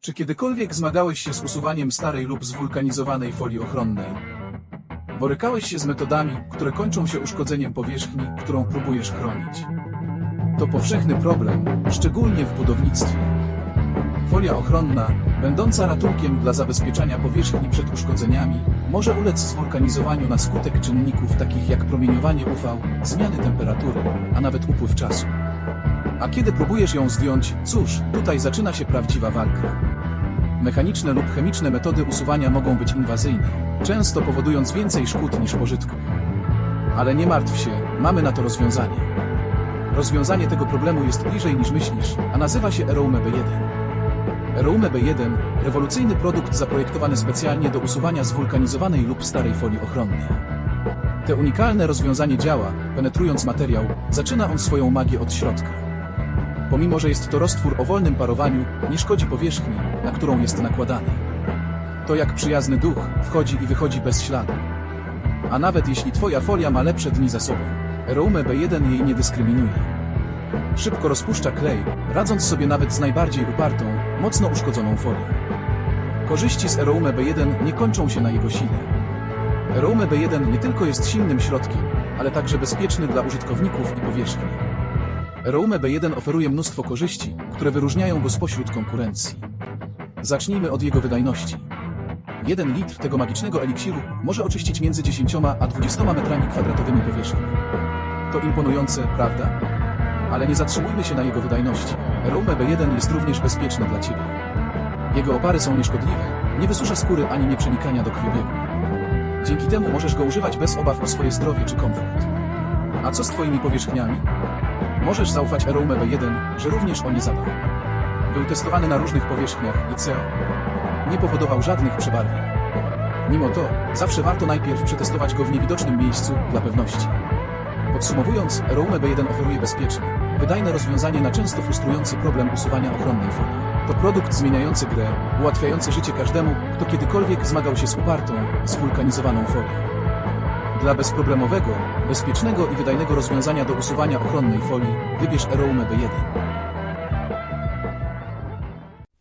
Czy kiedykolwiek zmagałeś się z usuwaniem starej lub zwulkanizowanej folii ochronnej? Borykałeś się z metodami, które kończą się uszkodzeniem powierzchni, którą próbujesz chronić. To powszechny problem, szczególnie w budownictwie. Folia ochronna, będąca ratunkiem dla zabezpieczania powierzchni przed uszkodzeniami, może ulec zwulkanizowaniu na skutek czynników takich jak promieniowanie UV, zmiany temperatury, a nawet upływ czasu. A kiedy próbujesz ją zdjąć, cóż, tutaj zaczyna się prawdziwa walka. Mechaniczne lub chemiczne metody usuwania mogą być inwazyjne, często powodując więcej szkód niż pożytku. Ale nie martw się, mamy na to rozwiązanie. Rozwiązanie tego problemu jest bliżej niż myślisz, a nazywa się Eroume B1. Eroume B1 rewolucyjny produkt zaprojektowany specjalnie do usuwania zwulkanizowanej lub starej folii ochronnej. Te unikalne rozwiązanie działa, penetrując materiał, zaczyna on swoją magię od środka. Pomimo, że jest to roztwór o wolnym parowaniu, nie szkodzi powierzchni, na którą jest nakładany. To jak przyjazny duch, wchodzi i wychodzi bez śladu. A nawet jeśli twoja folia ma lepsze dni za sobą, Eroume B1 jej nie dyskryminuje. Szybko rozpuszcza klej, radząc sobie nawet z najbardziej upartą, mocno uszkodzoną folią. Korzyści z Eroume B1 nie kończą się na jego sile. Eroume B1 nie tylko jest silnym środkiem, ale także bezpieczny dla użytkowników i powierzchni. Eroume B1 oferuje mnóstwo korzyści, które wyróżniają go spośród konkurencji. Zacznijmy od jego wydajności. 1 litr tego magicznego eliksiru może oczyścić między 10 a 20 metrami kwadratowymi powierzchni. To imponujące, prawda? Ale nie zatrzymujmy się na jego wydajności. Eroume B1 jest również bezpieczny dla Ciebie. Jego opary są nieszkodliwe, nie wysusza skóry ani nie przenikania do krwiobiegu. Dzięki temu możesz go używać bez obaw o swoje zdrowie czy komfort. A co z Twoimi powierzchniami? Możesz zaufać Eroume B1, że również o nie zadba. Był testowany na różnych powierzchniach i CO. Nie powodował żadnych przebarwień. Mimo to, zawsze warto najpierw przetestować go w niewidocznym miejscu dla pewności. Podsumowując, Eroume B1 oferuje bezpieczne, wydajne rozwiązanie na często frustrujący problem usuwania ochronnej folii. To produkt zmieniający grę, ułatwiający życie każdemu, kto kiedykolwiek zmagał się z upartą, zwulkanizowaną folią. Dla bezproblemowego, bezpiecznego i wydajnego rozwiązania do usuwania ochronnej folii wybierz Eroume B1.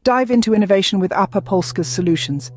Dive into innovation with APA Polska's solutions.